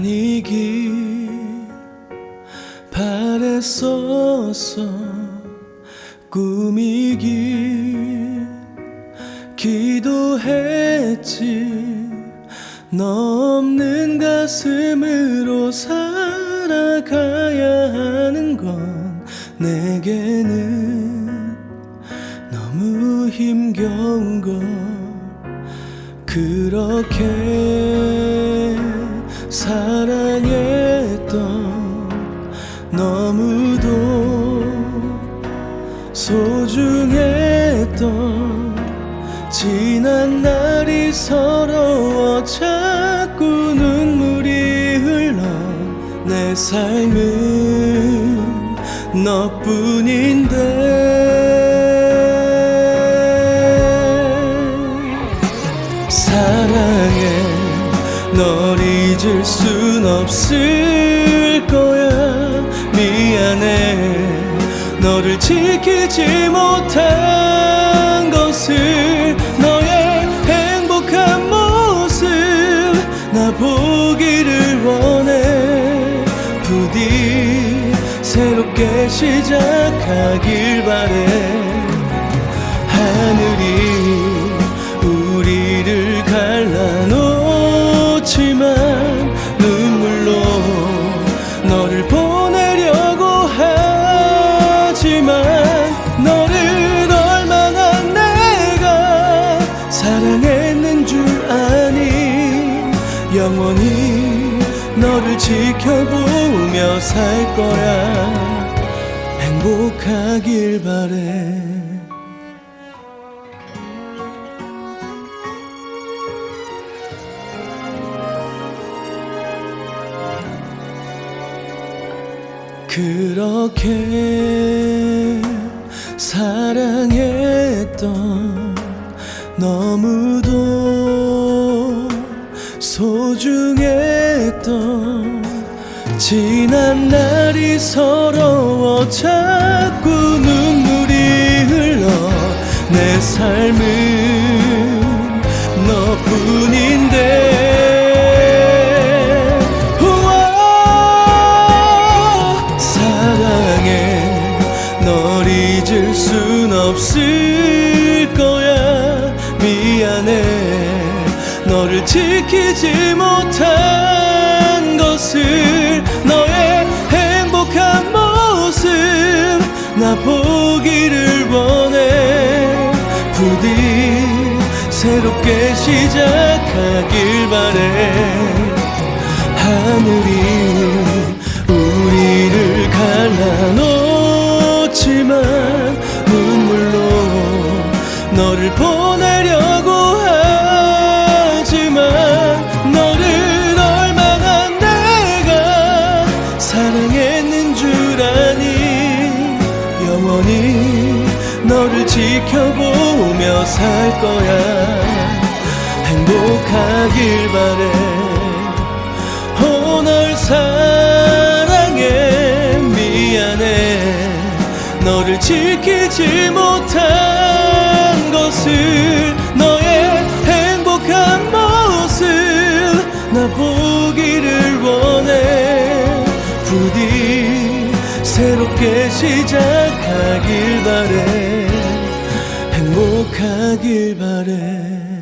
아니길 바랬었어 꿈이길 기도했지. 너 없는 가슴으로 살아가야 하는 건 내게는 너무 힘겨운 걸 그렇게 사랑했던 너무도 소중했던 지난 날이 서러워 자꾸 눈물이 흘러 내 삶은 너뿐인데 널 잊을 순 없을 거야. 미안해. 너를 지키지 못한 것을 너의 행복한 모습 나 보기를 원해. 부디 새롭게 시작하길 바래 지켜보며 살 거야. 행복하길 바래. 그렇게 사랑했던 너무도 지난 날이 서러워 자꾸 눈물이 흘러 내 삶은 너뿐인데 우와 사랑해 널 잊을 순 없을 거야. 미안해 너를 지키지 못한 것을 보기를 원해. 부디 새롭게 시작하길 바래. 하늘이 영원히 너를 지켜보며 살 거야. 행복하길 바래. 오늘 사랑해. 미안해. 너를 지키지 못한 것을 너의 행복한 새롭게 시작하길 바래. 행복하길 바래